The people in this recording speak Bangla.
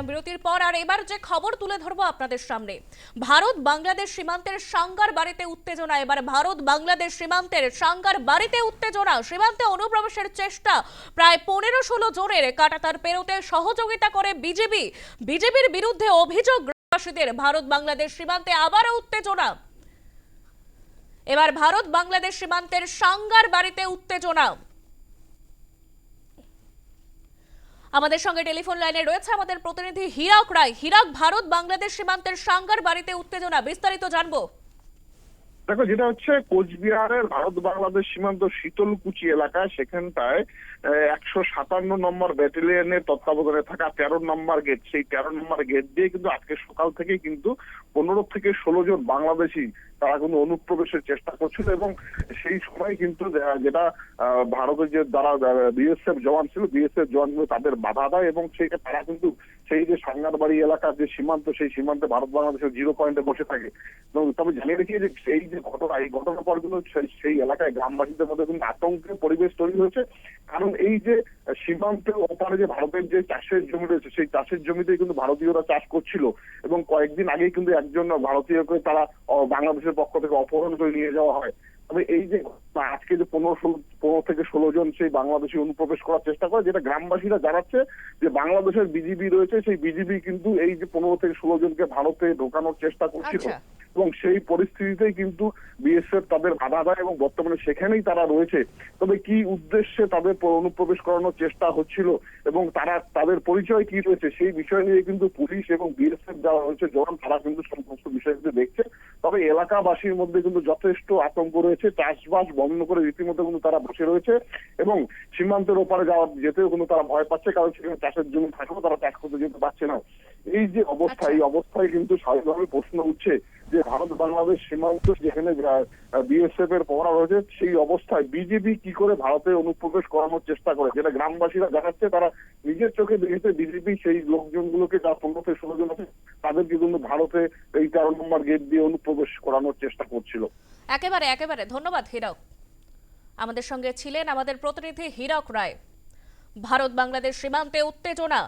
ফিরলাম বিরতির পর, আর এবার যে খবর তুলে ধরবো আপনাদের সামনে। ভারত বাংলাদেশ সীমান্তের সাঙ্গার বাড়িতে উত্তেজনা। এবার ভারত বাংলাদেশ সীমান্তের সাঙ্গার বাড়িতে উত্তেজনা। সীমান্তে অনুপ্রবেশের চেষ্টা প্রায় পনেরো ষোলো জনের। কাটাতার পেরোতে সহযোগিতা করে বিজেপি। বিজেপির বিরুদ্ধে অভিযোগ, গ্রামবাসীদের। ভারত বাংলাদেশ সীমান্তে আবারও উত্তেজনা। এবার ভারত বাংলাদেশ সীমান্তের সাঙ্গার বাড়িতে উত্তেজনা। আমাদের সঙ্গে টেলিফোন লাইনে রয়েছে আমাদের প্রতিনিধি হীরক রায়। হীরক, ভারত, বাংলাদেশ সীমান্তের সাঙ্গার বাড়িতে উত্তেজনা, বিস্তারিত জানব। দেখো, যেটা হচ্ছে কোচবিহারের ভারত বাংলাদেশ সীমান্ত শীতলকুচি এলাকায় সেখানটায় একশো সাতান্ন নম্বর ব্যাটালিয়নের তত্ত্বাবধানে থাকা তেরো নম্বর গেট সেই তেরো নম্বর গেট দিয়ে কিন্তু আজকে সকাল থেকে কিন্তু পনেরো থেকে ষোলো জন বাংলাদেশি তারা কিন্তু অনুপ্রবেশের চেষ্টা করছিল এবং সেই সময় কিন্তু যেটা ভারতের যে দ্বারা বিএসএফ জওয়ান ছিল বিএসএফ জওয়ানগুলো তাদের বাধা দেয় এবং সেই তারা কিন্তু সেই যে সাঙ্গারবাড়ি এলাকার যে সীমান্ত, সেই সীমান্তে ভারত বাংলাদেশের জিরো পয়েন্টে বসে থাকে। এবং তবে জানিয়ে রাখি যে সেই যে ঘটনা, এই ঘটনার পর কিন্তু সেই- এলাকায় গ্রামবাসীদের মধ্যে কিন্তু আতঙ্কের পরিবেশ তৈরি হয়েছে। কারণ এই যে সীমান্তের ওপারে যে ভারতের যে চাষের জমি রয়েছে, সেই চাষের জমিতেই কিন্তু ভারতীয়রা চাষ করছিল এবং কয়েকদিন আগেই কিন্তু একজন ভারতীয়কে তারা বাংলাদেশের পক্ষ থেকে অপহরণ করে নিয়ে যাওয়া হয়। তবে এই যে আজকে যে পনেরো ষোলো, পনেরো থেকে ষোলো জন সেই বাংলাদেশি অনুপ্রবেশ করার চেষ্টা করে, যেটা গ্রামবাসীরা জানাচ্ছে যে বাংলাদেশের বিজিবি রয়েছে, সেই বিজিবি কিন্তু এই যে পনেরো থেকে ষোলো জনকে ভারতে ঢোকানোর চেষ্টা করছিল। আচ্ছা। এবং সেই পরিস্থিতিতেই কিন্তু বিএসএফ তাদের বাধা দেয় এবং বর্তমানে সেখানেই তারা রয়েছে। তবে কি উদ্দেশ্যে তাদের অনুপ্রবেশ করানোর চেষ্টা হচ্ছিল এবং তারা তাদের পরিচয় কি রয়েছে সেই বিষয় নিয়ে কিন্তু পুলিশ এবং বিএসএফ যারা রয়েছে, জওয়ান, তারা কিন্তু সমস্ত বিষয় দেখছে। তবে এলাকাবাসীর মধ্যে কিন্তু যথেষ্ট আতঙ্ক রয়েছে। চাষবাস বন্ধ করে রীতিমতো কিন্তু তারা বসে রয়েছে এবং সীমান্তের ওপারে যাওয়া যেতেও কিন্তু তারা ভয় পাচ্ছে, কারণ সেখানে চাষের জমি থাকলেও তারা চাষ করতে যেতে পারছে না। এই যে অবস্থা আচ্ছা। এই অবস্থায় কিন্তু স্বাভাবিকভাবে প্রশ্ন উঠছে যে ভারত বাংলাদেশ সীমান্ত যেখানে বিএসএফ এর পহরা রয়েছে সেই অবস্থায় বিজেপি কি করে ভারতে অনুপ্রবেশ করানোর চেষ্টা করে? যেটা গ্রামবাসীরা জানাচ্ছে তারা নিজের চোখে দেখেছে বিজেপি সেই লোকজনগুলোকে যা পনেরো থেকে ষোলো জন আছে তাদেরকে কিন্তু ভারতে এই তেরো নম্বর গেট দিয়ে অনুপ্রবেশ করানোর চেষ্টা করছিল। একেবারে একেবারে। ধন্যবাদ হীরক। আমাদের সঙ্গে ছিলেন আমাদের প্রতিনিধি হীরক রায়। ভারত বাংলাদেশ সীমান্তে উত্তেজনা